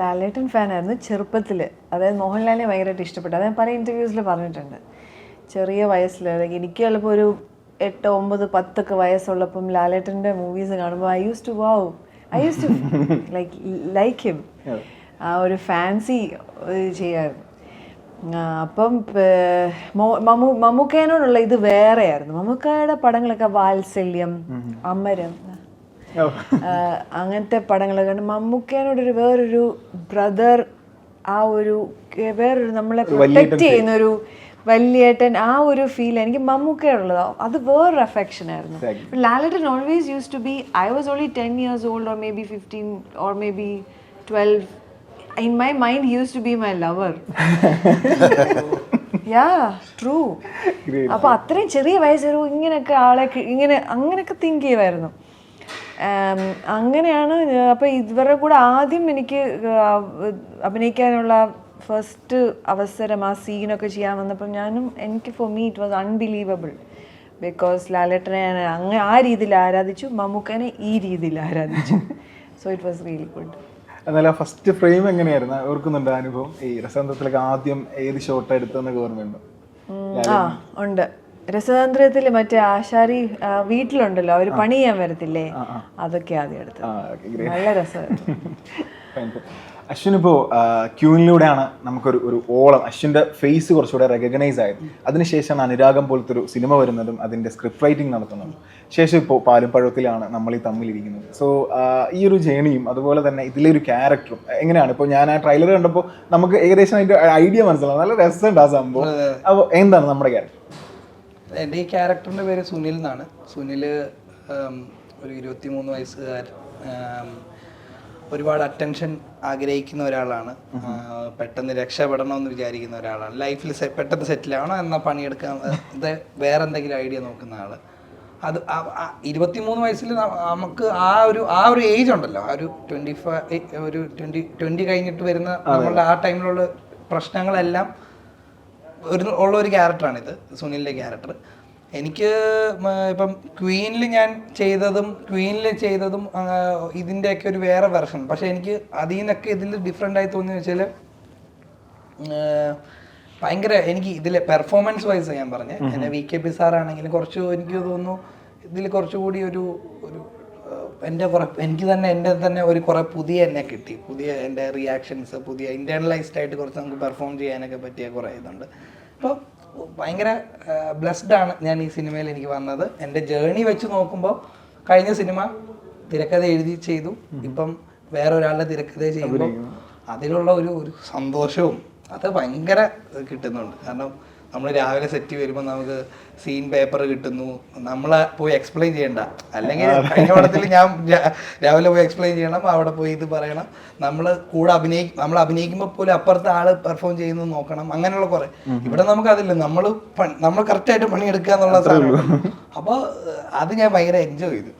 ലാലേട്ടൻ ഫാനായിരുന്നു ചെറുപ്പത്തിൽ അതായത് മോഹൻലാലിനെ ഭയങ്കരമായിട്ട് ഇഷ്ടപ്പെട്ടു അത് ഞാൻ പല ഇന്റർവ്യൂസിൽ പറഞ്ഞിട്ടുണ്ട്. ചെറിയ വയസ്സിൽ അല്ലെങ്കിൽ എനിക്ക് ചിലപ്പോൾ ഒരു എട്ട് ഒമ്പത് പത്തൊക്കെ വയസ്സുള്ളപ്പം ലാലേട്ടന്റെ മൂവീസ് കാണുമ്പോൾ I use to wow I use to like like him ആ ഒരു ഫാൻസി ചെയ്യായിരുന്നു. അപ്പം മമ്മൂ മമ്മൂക്കേനോടുള്ള ഇത് വേറെയായിരുന്നു. മമ്മൂക്കയുടെ പടങ്ങളൊക്കെ വാത്സല്യം അമരം അങ്ങനത്തെ പടങ്ങളൊക്കെ കണ്ട് മമ്മൂക്കേനോടൊരു വേറൊരു ബ്രദർ ആ ഒരു വേറൊരു നമ്മളെ പ്രൊട്ടക്ട് ചെയ്യുന്ന ഒരു വലിയേട്ടൻ ആ ഒരു ഫീൽ എനിക്ക് മമ്മൂക്കയോടുള്ളത് അത് വേറൊരു അഫെക്ഷൻ ആയിരുന്നു. Lalettan always use to be I was only ten years old or may be fifteen or may be twelve in my mind use to be my lover yeah true അപ്പൊ അത്രയും ചെറിയ വയസ്സൊരു ഇങ്ങനെയൊക്കെ ആളെ ഇങ്ങനെ അങ്ങനെയൊക്കെ തിങ്ക് ചെയ്യുമായിരുന്നു. അങ്ങനെയാണ് അപ്പോൾ അപ്പൊ ഇവരുടെ കൂടെ ആദ്യം എനിക്ക് അഭിനയിക്കാനുള്ള ഫസ്റ്റ് അവസരം ആ സീനൊക്കെ ചെയ്യാൻ വന്നപ്പോൾ ഞാനും എനിക്ക് for me it was unbelievable because ലാലേട്ടനെ ഞാൻ അങ്ങനെ ആ രീതിയിൽ ആരാധിച്ചു മമ്മൂക്കനെ ഈ രീതിയിൽ ആരാധിച്ചു. So it was really good എന്നാലും ആ ഫസ്റ്റ് ഫ്രെയിം എങ്ങനെയായിരുന്നു? ഓർക്കുന്നുണ്ട് അനുഭവം? ഈ രസതന്ത്രത്തിലൊക്കെ ആദ്യം ഏത് ഷോട്ട് എടുത്തെന്നൊക്കെ ഓർമ്മയുണ്ടോ? ആ ഉണ്ട്. രസതന്ത്രത്തിൽ മറ്റേ ആശാരി വീട്ടിലുണ്ടല്ലോ അവർ പണി ചെയ്യാൻ വരത്തില്ലേ? അതൊക്കെ ആദ്യം ഗ്രേറ്റ് നല്ല രസം. അശ്വിൻ ഇപ്പോ ക്യൂനിലൂടെയാണ് നമുക്കൊരു ഒരു ഓളം അശ്വിന്റെ ഫേസ് കുറച്ചുകൂടെ റെക്കഗ്നൈസ് ആയത്. അതിനുശേഷമാണ് അനുരാഗം പോലത്തെ ഒരു സിനിമ വരുന്നതും അതിന്റെ സ്ക്രിപ്റ്റ് റൈറ്റിംഗ് നടത്തുന്നതും. ശേഷം ഇപ്പോൾ പാലും പഴത്തിലാണ് നമ്മൾ ഈ തമ്മിലിരിക്കുന്നത്. സോ ഈ ഒരു ജേണിയും അതുപോലെ തന്നെ ഇതിലെ ഒരു ക്യാരക്ടറും എങ്ങനെയാണ്? ഇപ്പോൾ ഞാൻ ആ ട്രെയിലർ കണ്ടപ്പോൾ നമുക്ക് ഏകദേശം അതിന്റെ ഐഡിയ മനസ്സിലാവും നല്ല രസമുണ്ട് ആ സംഭവം. അപ്പോൾ എന്താണ് നമ്മുടെ ക്യാരക്ടർ എന്റെ ഈ ക്യാരക്ടറിന്റെ പേര് സുനിൽ എന്നാണ്. സുനിൽ ഒരു ഇരുപത്തി മൂന്ന് വയസ്സുകാർ ഒരുപാട് അറ്റൻഷൻ ആഗ്രഹിക്കുന്ന ഒരാളാണ്. പെട്ടെന്ന് രക്ഷപ്പെടണമെന്ന് വിചാരിക്കുന്ന ഒരാളാണ്. ലൈഫിൽ പെട്ടെന്ന് സെറ്റിൽ ആവണം എന്നാൽ പണിയെടുക്കാൻ ഇത് വേറെ എന്തെങ്കിലും ഐഡിയ നോക്കുന്ന ആൾ അത് ഇരുപത്തിമൂന്ന് വയസ്സിൽ നമുക്ക് ആ ഒരു ആ ഒരു ഏജ് ഉണ്ടല്ലോ. ആ ഒരു ട്വന്റി ഫൈവ് ഒരു ട്വന്റി ട്വന്റി കഴിഞ്ഞിട്ട് വരുന്ന നമ്മളുടെ ആ ടൈമിലുള്ള പ്രശ്നങ്ങളെല്ലാം ഒരു ഉള്ള ഒരു ക്യാരക്ടറാണ് ഇത് സുനിലിന്റെ ക്യാരക്ടർ. എനിക്ക് ഇപ്പം ക്വീനിൽ ഞാൻ ചെയ്തതും ക്വീനിൽ ചെയ്തതും ഇതിന്റെയൊക്കെ ഒരു വേറെ വെർഷൻ പക്ഷേ എനിക്ക് അതിൽ നിന്നൊക്കെ ഇതിൽ ഡിഫറെന്റ് ആയി തോന്നിയെന്ന് വെച്ചാൽ ഭയങ്കര എനിക്ക് ഇതിലെ പെർഫോമൻസ് വൈസ് ഞാൻ പറഞ്ഞത് എന്നെ വി കെ പി സാറാണെങ്കിലും കുറച്ച് എനിക്ക് തോന്നുന്നു ഇതിൽ കുറച്ചുകൂടി ഒരു ഒരു എന്റെ കുറെ എനിക്ക് തന്നെ എന്റെ തന്നെ ഒരു കുറെ പുതിയ എന്നെ കിട്ടി. പുതിയ എന്റെ റിയാക്ഷൻസ് പുതിയ ഇന്റേർണലൈസ്ഡ് ആയിട്ട് കുറച്ച് നമുക്ക് പെർഫോം ചെയ്യാനൊക്കെ പറ്റിയ കുറേ ഇതുണ്ട്. അപ്പോൾ ഭയങ്കര ബ്ലെസ്ഡ് ആണ് ഞാൻ ഈ സിനിമയിൽ എനിക്ക് വന്നത്. എന്റെ ജേണി വെച്ച് നോക്കുമ്പോൾ കഴിഞ്ഞ സിനിമ തിരക്കഥ എഴുതി ചെയ്തു. ഇപ്പം വേറെ ഒരാളുടെ തിരക്കഥ ചെയ്യുമ്പോൾ അതിലുള്ള ഒരു ഒരു സന്തോഷവും അത് ഭയങ്കര കിട്ടുന്നുണ്ട്. കാരണം നമ്മൾ രാവിലെ സെറ്റ് വരുമ്പോൾ നമുക്ക് സീൻ പേപ്പർ കിട്ടുന്നു. നമ്മളെ പോയി എക്സ്പ്ലെയിൻ ചെയ്യണ്ട. അല്ലെങ്കിൽ കഴിഞ്ഞ പടത്തിൽ ഞാൻ രാവിലെ പോയി എക്സ്പ്ലെയിൻ ചെയ്യണം. അവിടെ പോയി ഇത് പറയണം. നമ്മൾ കൂടെ അഭിനയി നമ്മൾ അഭിനയിക്കുമ്പോൾ പോലും അപ്പുറത്തെ ആൾ പെർഫോം ചെയ്യുന്നത് നോക്കണം. അങ്ങനെയുള്ള കുറെ. ഇവിടെ നമുക്ക് അതില്ല. നമ്മൾ നമ്മൾ കറക്റ്റായിട്ട് പണിയെടുക്കുക എന്നുള്ള സാധനം. അപ്പോൾ അത് ഞാൻ ഭയങ്കര എൻജോയ് ചെയ്തു.